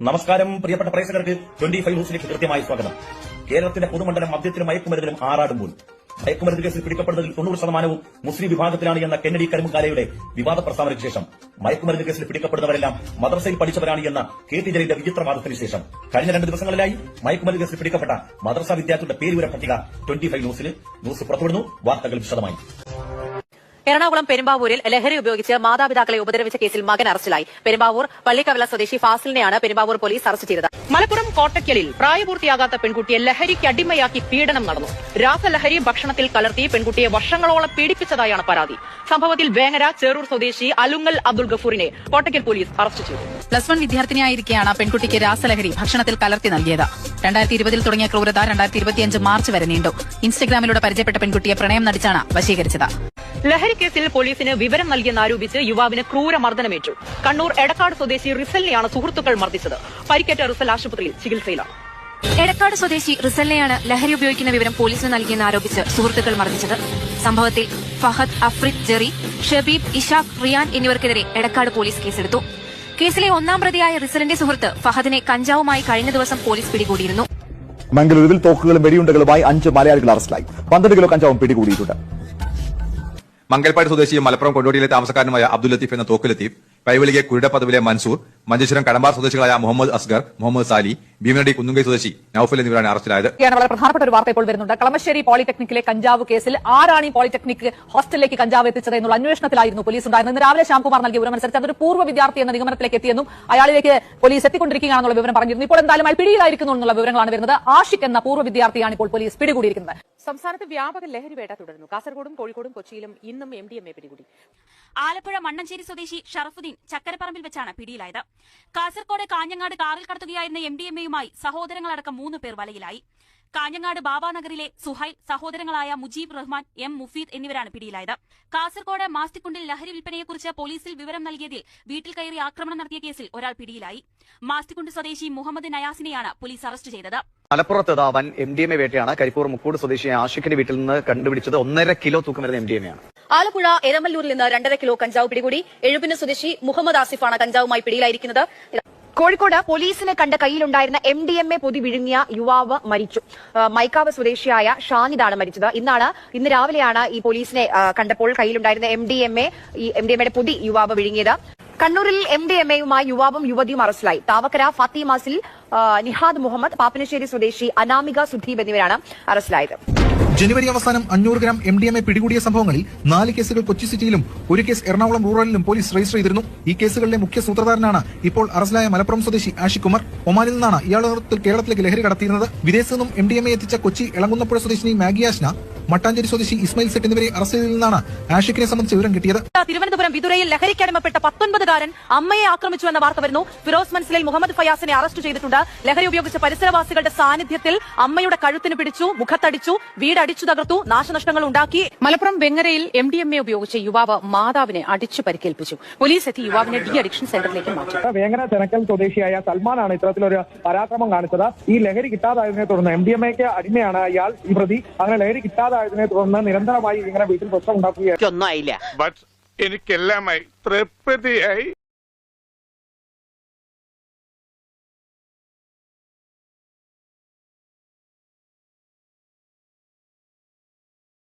നമസ്കാരം പ്രിയപ്പെട്ട പ്രേക്ഷകർക്ക് ട്വന്റി ഫൈവ് ന്യൂസിലേക്ക് കൃത്യമായി സ്വാഗതം. കേരളത്തിന്റെ പൊതുമണ്ഡലം മദ്യത്തിലും മയക്കുമരുന്നിലും ആറാടുമ്പോൾ മയക്കുമരുന്ന് കേസിൽ പിടിക്കപ്പെടുന്നതിൽ തൊണ്ണൂറ് ശതമാനവും മുസ്ലിം വിഭാഗത്തിലാണ് എന്ന കെന്നഡി കരിമുക്കാലയുടെ വിവാദ പ്രസ്താവനയ്ക്ക് ശേഷം. മയക്കുമരുന്ന് കേസിൽ പിടിക്കപ്പെടുന്നവരെല്ലാം മദ്രസയിൽ പഠിച്ചവരാണ് എന്ന കെ ടി ജലീലിന്റെ വിചിത്രവാദത്തിന് ശേഷം. കഴിഞ്ഞ രണ്ട് ദിവസങ്ങളിലായി മയക്കുമരുന്ന് കേസിൽ പിടിക്കപ്പെട്ട മദ്രസ വിദ്യാർത്ഥിയുടെ പേരുവര പട്ടിക ട്വന്റി ഫൈവ് ന്യൂസിൽ ന്യൂസ് പുറത്തുവിടുന്നു. വാർത്തകൾ വിശദമായി. എറണാകുളം പെരുമ്പാവൂരിൽ ലഹരി ഉപയോഗിച്ച് മാതാപിതാക്കളെ ഉപദ്രവിച്ച കേസിൽ മകൻ അറസ്റ്റിലായി. പെരുമ്പാവൂർ പള്ളിക്കവല സ്വദേശി ഫാസിലിനെയാണ് പെരുമ്പാവൂർ പോലീസ് അറസ്റ്റ് ചെയ്തത്. മലപ്പുറം കോട്ടയ്ക്കലിൽ പ്രായപൂർത്തിയാകാത്ത പെൺകുട്ടിയെ ലഹരിക്ക് അടിമയാക്കി പീഡനം നടന്നു. രാസലഹരി ഭക്ഷണത്തിൽ കലർത്തി പെൺകുട്ടിയെ വർഷങ്ങളോളം പീഡിപ്പിച്ചതായാണ് പരാതി. സംഭവത്തിൽ വേങ്ങര ചേറൂർ സ്വദേശി അലുങ്ങൽ അബ്ദുൾ ഗഫൂറിനെ കോട്ടയ്ക്കൽ പോലീസ് അറസ്റ്റ് ചെയ്തു. പ്ലസ് വൺ വിദ്യാർത്ഥിനിയായിരിക്കെയാണ് പെൺകുട്ടിക്ക് രാസലഹരി ഭക്ഷണത്തിൽ കലർത്തി നൽകിയത്. രണ്ടായിരത്തി ഇരുപതിൽ തുടങ്ങിയ ക്രൂരത രണ്ടായിരത്തി ഇരുപത്തിയഞ്ച് മാർച്ച് വരെ നീണ്ടു. ഇൻസ്റ്റഗ്രാമിലൂടെ പരിചയപ്പെട്ട പെൺകുട്ടിയെ പ്രണയം നടിച്ചാണ് വശീകരിച്ചത്. ലഹരി കേസിൽ പോലീസിന് വിവരം നൽകിയെന്നാരോപിച്ച് യുവാവിന് ക്രൂരമർദ്ദനമേറ്റു. കണ്ണൂർ എടക്കാട് സ്വദേശി റിസലിനെയാണ് സുഹൃത്തുക്കൾ മർദ്ദിച്ചത്. പരിക്കേറ്റ റിസൽ ആശുപത്രിയിൽ ചികിത്സയിലാണ് എടക്കാട് സ്വദേശി റിസലിനെയാണ് ലഹരി ഉപയോഗിക്കുന്ന വിവരം പോലീസിന് നൽകിയെന്ന് ആരോപിച്ച് സുഹൃത്തുക്കൾ മർദ്ദിച്ചത്. സംഭവത്തിൽ ഫഹദ് അഫ്രിദ് ജെറി ഷബീബ് ഇഷാഖ് റിയാൻ എന്നിവർക്കെതിരെ എടക്കാട് പോലീസ് കേസെടുത്തു. കേസിലെ ഒന്നാം പ്രതിയായ റിസലിന്റെ സുഹൃത്ത് ഫഹദിനെ കഞ്ചാവുമായി കഴിഞ്ഞ ദിവസം പോലീസ് പിടികൂടിയിരുന്നു. മംഗലൂരുവിൽ തോക്കുകളും വെടിയുണ്ടകളുമായി അഞ്ച് മലയാളികൾ അറസ്റ്റിലായി. പന്ത്രണ്ട് കിലോ കഞ്ചാവും പിടികൂടിയിട്ടുണ്ട്. മംഗൽപാട് സ്വദേശിയും മലപ്പുറം കൊണ്ടോട്ടിയിലെ താമസക്കാരനുമായ അബ്ദുൽ ലത്തീഫ് എന്ന തോക്ക് ലത്തീഫ് കൈവലികെ കുരുടപ്പദവിലെ മൻസൂർ മഞ്ചേശ്വരം കടമ്പാർ സ്വദേശികളായ മുഹമ്മദ് അസ്ഗർ മുഹമ്മദ് സാലി ഭീമനടി കുന്നുങ്കൈ സ്വദേശി നൌഫൽ എന്നിവരാണ് അറസ്റ്റിലായത്. വളരെ പ്രധാനപ്പെട്ട ഒരു വാർത്ത ഇപ്പോൾ വരുന്നുണ്ട്. കളമശ്ശേരി പോളിടെക്നിക്കിലെ കഞ്ചാവ് കേസിൽ ആരാണ് ഈ പോളിടെക്നിക് ഹോസ്റ്റലിലേക്ക് കഞ്ചാവ് എത്തിച്ചത് എന്നുള്ള അന്വേഷണത്തിലായിരുന്നു പോലീസ് ഉണ്ടായിരുന്നത്. ഇന്ന് രാവിലെ ശ്യാംകുമാർ നൽകിയ വിവരം അനുസരിച്ച് അതൊരു പൂർവ വിദ്യാർത്ഥി എന്ന നിഗമനത്തിലേക്ക് എത്തിയെന്നും അയാളിലേക്ക് പോലീസ് എത്തിക്കൊണ്ടിരിക്കുകയാണെന്നുള്ള വിവരം പറഞ്ഞിരുന്നു. ഇപ്പോൾ എന്തായാലും അയാൾ പിടിയിലായിരിക്കുന്നു എന്നുള്ള വിവരങ്ങളാണ് വരുന്നത്. ആഷിക് എന്ന പൂർവ വിദ്യാർത്ഥിയാണ് ഇപ്പോൾ പോലീസ് പിടികൂടിയിരിക്കുന്നത്. സംസ്ഥാനത്ത് വ്യാപക ലഹരി വേട്ട തുടരുന്നു. കാസർഗോഡും കോഴിക്കോടും കൊച്ചിയിലും ഇന്നും എം ഡി എം എ പിടികൂടി. ആലപ്പുഴ മണ്ണഞ്ചേരി സ്വദേശി ഷറഫുദ്ദീൻ ചക്കരപ്പറമ്പിൽ വെച്ചാണ് പിടിയിലായത്. കാസർകോട് കാഞ്ഞങ്ങാട് കാറിൽ കടത്തുകയായിരുന്ന എം ഡി എം എയുമായി സഹോദരങ്ങളടക്കം മൂന്ന് പേർ വലയിലായി. കാഞ്ഞങ്ങാട് ബാബാനഗറിലെ സുഹൈൽ സഹോദരങ്ങളായ മുജീബ് റഹ്മാൻ എം മുഫീദ് എന്നിവരാണ് പിടിയിലായത്. കാസർകോട് മാസ്തിക്കുണ്ടിൽ ലഹരി വിൽപ്പനയെക്കുറിച്ച് പോലീസിൽ വിവരം നൽകിയതിൽ വീട്ടിൽ കയറി ആക്രമണം നടത്തിയ കേസിൽ ഒരാൾ പിടിയിലായി. മാസ്തിക്കുണ്ട് സ്വദേശി മുഹമ്മദ് നയാസിനെയാണ് പോലീസ് അറസ്റ്റ് ചെയ്തത്. മലപ്പുറത്ത് വൻ എം ഡി എം എ വേട്ടയാണ് കരിപ്പൂർ മുക്കൂട് സ്വദേശിയായ ആഷിഖിന്റെ വീട്ടിൽ നിന്ന് കണ്ടുപിടിച്ചത്. ഒന്നര കിലോ തൂക്കം വരുന്ന എം ഡി എം എ ആണ്. ആലപ്പുഴ എരമല്ലൂരിൽ നിന്ന് രണ്ടര കിലോ കഞ്ചാവ് പിടികൂടി. എഴുപിന് സ്വദേശി മുഹമ്മദ് ആസിഫാണ് കഞ്ചാവുമായി പിടിയിലായിരിക്കുന്നത്. കോഴിക്കോട് പോലീസിനെ കണ്ട കയ്യിലുണ്ടായിരുന്ന എം ഡി എം എ പൊതി വിഴുങ്ങിയ യുവാവ് മരിച്ചു. മൈക്കാവ് സ്വദേശിയായ ഷാനിദാണ് മരിച്ചത്. ഇന്നാണ് ഇന്ന് രാവിലെയാണ് ഈ പോലീസിനെ കണ്ടപ്പോൾ കയ്യിലുണ്ടായിരുന്ന എം ഡി എം എ ഈ എം ഡി എം എയുടെ പൊതി യുവാവ് വിഴുങ്ങിയത്. കണ്ണൂരിൽ എം ഡി എം എയുമായി യുവാവും യുവതിയും അറസ്റ്റിലായി. താവക്കര ഫാത്തിമാസിൽ നിഹാദ് മുഹമ്മദ് പാപ്പനശ്ശേരി സ്വദേശി അനാമിക സുധീബ് എന്നിവരാണ് അറസ്റ്റിലായത്. ജനുവരി അവസാനം അഞ്ഞൂറ് gram M D M A പിടികൂടിയ സംഭവങ്ങളിൽ നാല് കേസുകൾ കൊച്ചി സിറ്റിയിലും ഒരു കേസ് എറണാകുളം റൂറലിലും പോലീസ് രജിസ്റ്റർ ചെയ്തിരുന്നു. ഈ കേസുകളിലെ മുഖ്യ സൂത്രധാരനാണ് ഇപ്പോൾ അറസ്റ്റിലായ മലപ്പുറം സ്വദേശി ആഷിക് കുമാർ ഒമാനിൽ നിന്നാണ് ഇയാളുടെ നേതൃത്വത്തിൽ കേരളത്തിലേക്ക് ലഹരി കടത്തിയിരുന്നത്. വിദേശത്തു നിന്നും എം ഡി എം എ എത്തിച്ച കൊച്ചി എളങ്കുന്നപ്പുഴ സ്വദേശിനി മാഗി ആഷ്ന മട്ടാഞ്ചേരി സ്വദേശി ഇസ്മയിൽ സെറ്റ് എന്നിവരെ അറസ്റ്റ് ചെയ്തതിൽ നിന്നാണ് ആഷിഖിനെ സംബന്ധിച്ച് വിവരം കിട്ടിയത്. തിരുവനന്തപുരം വിതുരയിൽ ലഹരിക്കടിമപ്പെട്ട പത്തൊൻപതുകാരൻ അമ്മയെ ആക്രമിച്ചു എന്ന വാർത്ത വരുന്നു. ഫിറോസ് മൻസിലെ മുഹമ്മദ് ഫയാസിനെ അറസ്റ്റ് ചെയ്തിട്ടുണ്ട്. ലഹരി ഉപയോഗിച്ച പരിസരവാസികളുടെ സാന്നിധ്യത്തിൽ അമ്മയുടെ കഴുത്തിന് പിടിച്ചു മുഖത്തടിച്ചു വീടടിച്ചു തകർത്തു നാശനഷ്ടങ്ങൾ ഉണ്ടാക്കി. മലപ്പുറം വെങ്ങരയിൽ എം ഡി എം എ ഉപയോഗിച്ച് യുവാവ് മാതാവിനെ അടിച്ചു പരിക്കേൽപ്പിച്ചു. പോലീസ് എത്തി യുവാവിനെ ഡി അഡിക്ഷൻ സെന്ററിലേക്ക് മാറ്റി. വേങ്ങര ചെനക്കൽ സ്വദേശിയായ സൽമാനാണ് ഇത്തരത്തിലൊരു പരാക്രമം കാണിച്ചത്. ഈ ലഹരി കിട്ടാതായതിനെ തുടർന്ന് എം ഡി എം എക്ക് അടിമയാണ് ഇയാൾ ഈ പ്രതി. അങ്ങനെ ലഹരി കിട്ടാതായതിനെ തുടർന്ന് നിരന്തരമായി ഇങ്ങനെ വീട്ടിൽ പ്രശ്നം ഉണ്ടാക്കുകയായിരുന്നു. എനിക്കെല്ലാമായി തൃപ്തിയായി.